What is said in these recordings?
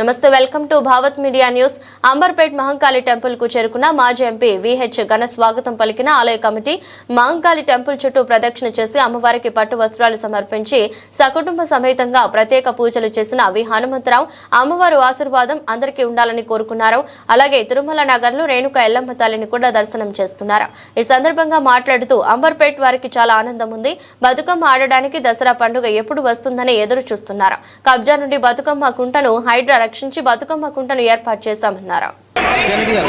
నమస్తే welcome to Bhavat media news. Amberpet Mahankali టెంపుల్కు చేరుకున్న మాజీ ఎంపీ విహెచ్ ఘన స్వాగతం పలికిన ఆలయ కమిటీ మహంకాళి టెంపుల్ చుట్టూ ప్రదక్షిణ చేసి అమ్మవారికి పట్టు వస్త్రాలు సమర్పించి సకుటుంబ సమేతంగా ప్రత్యేక పూజలు చేసిన వి. హనుమంతరావు అమ్మవారు ఆశీర్వాదం అందరికీ ఉండాలని కోరుకున్నారు. అలాగే తిరుమల నగర్లో రేణుక ఎల్లమ్మ తల్లిని కూడా దర్శనం చేసుకున్నారు. ఈ సందర్భంగా మాట్లాడుతూ అంబర్పేట్ వారికి చాలా ఆనందం ఉంది. బతుకమ్మ ఆడడానికి దసరా పండుగ ఎప్పుడు వస్తుందని ఎదురు చూస్తున్నారు కబ్జా నుండి బతుకమ్మ కుంటను హైడ్రా రక్షించి బతుకమ్మ కుంటను ఏర్పాటు చేశామన్నారు. శరణి గారు.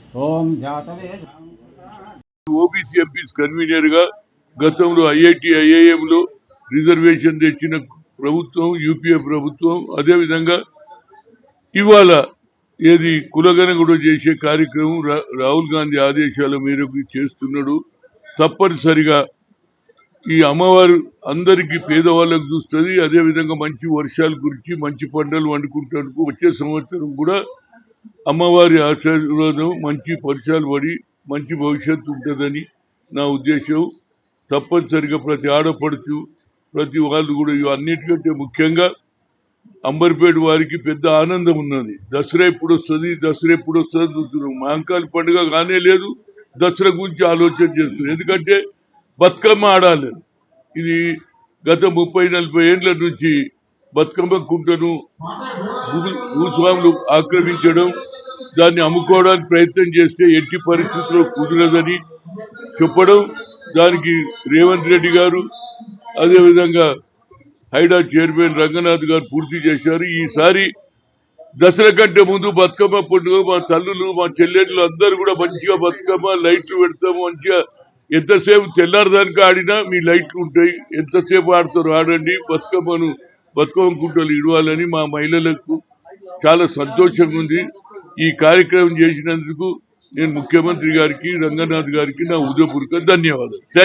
ఓం జాతవే. ఓబీసీ ఎంపీస్ కన్వీనర్గా గతంలో ఐఐటి ఐఐఎంలో రిజర్వేషన్ తెచ్చిన ప్రభుత్వం యూపీఏ ప్రభుత్వం. అదేవిధంగా ఇవాళ ఏది కులగనగుడు చేసే కార్యక్రమం రా- రాహుల్ గాంధీ ఆదేశాల మేరకు చేస్తున్నాడు. తప్పనిసరిగా ఈ అమ్మవారు అందరికీ పేదవాళ్ళకు చూస్తుంది. అదేవిధంగా మంచి వర్షాలు గురించి మంచి పంటలు వండుకుంటానికి వచ్చే సంవత్సరం కూడా అమ్మవారి ఆశీర్వాదం మంచి పరిచయాలు పడి మంచి భవిష్యత్తు ఉంటుందని నా ఉద్దేశం. తప్పనిసరిగా ప్రతి ఆడపడుచు ప్రతి వాళ్ళు కూడా ఇవి అన్నిటికంటే ముఖ్యంగా అంబర్పేట వారికి పెద్ద ఆనందం ఉన్నది. దసరా ఎప్పుడు వస్తుంది? దసరా ఎప్పుడు వస్తుంది చూస్తున్నాం. మహంకాళి పండుగ కానే లేదు దసరా గురించి ఆలోచన చేస్తున్నాం. ఎందుకంటే బతుకమ్మ ఆడాలి. ఇది గత ముప్పై నలభై ఏండ్ల నుంచి బతుకమ్మ కుంటను భూస్వాములు ఆక్రమించడం దాన్ని అమ్ముకోవడానికి ప్రయత్నం చేస్తే ఎట్టి పరిస్థితుల్లో కుదరదని చెప్పడం దానికి రేవంత్ రెడ్డి గారు అదేవిధంగా హైడా చైర్మన్ రంగనాథ్ గారు పూర్తి చేశారు. ఈసారి దసరా కంటే ముందు బతుకమ్మ పండుగ మా తల్లులు మా చెల్లెళ్ళు అందరూ కూడా మంచిగా బతుకమ్మ లైట్లు పెడతాము మంచిగా. ఎంతసేపు తెల్లారదానికి ఆడినా మీ లైట్లు ఉంటాయి. ఎంతసేపు ఆడతారు ఆడండి. బతుకమ్మను బతుకమ్మ కుంటలు ఇడవాలని మా మహిళలకు చాలా సంతోషంగా ఉంది. ఈ కార్యక్రమం చేసినందుకు నేను ముఖ్యమంత్రి గారికి రంగనాథ్ గారికి నా ఉదయపూర్వక ధన్యవాదాలు. థ్యాంక్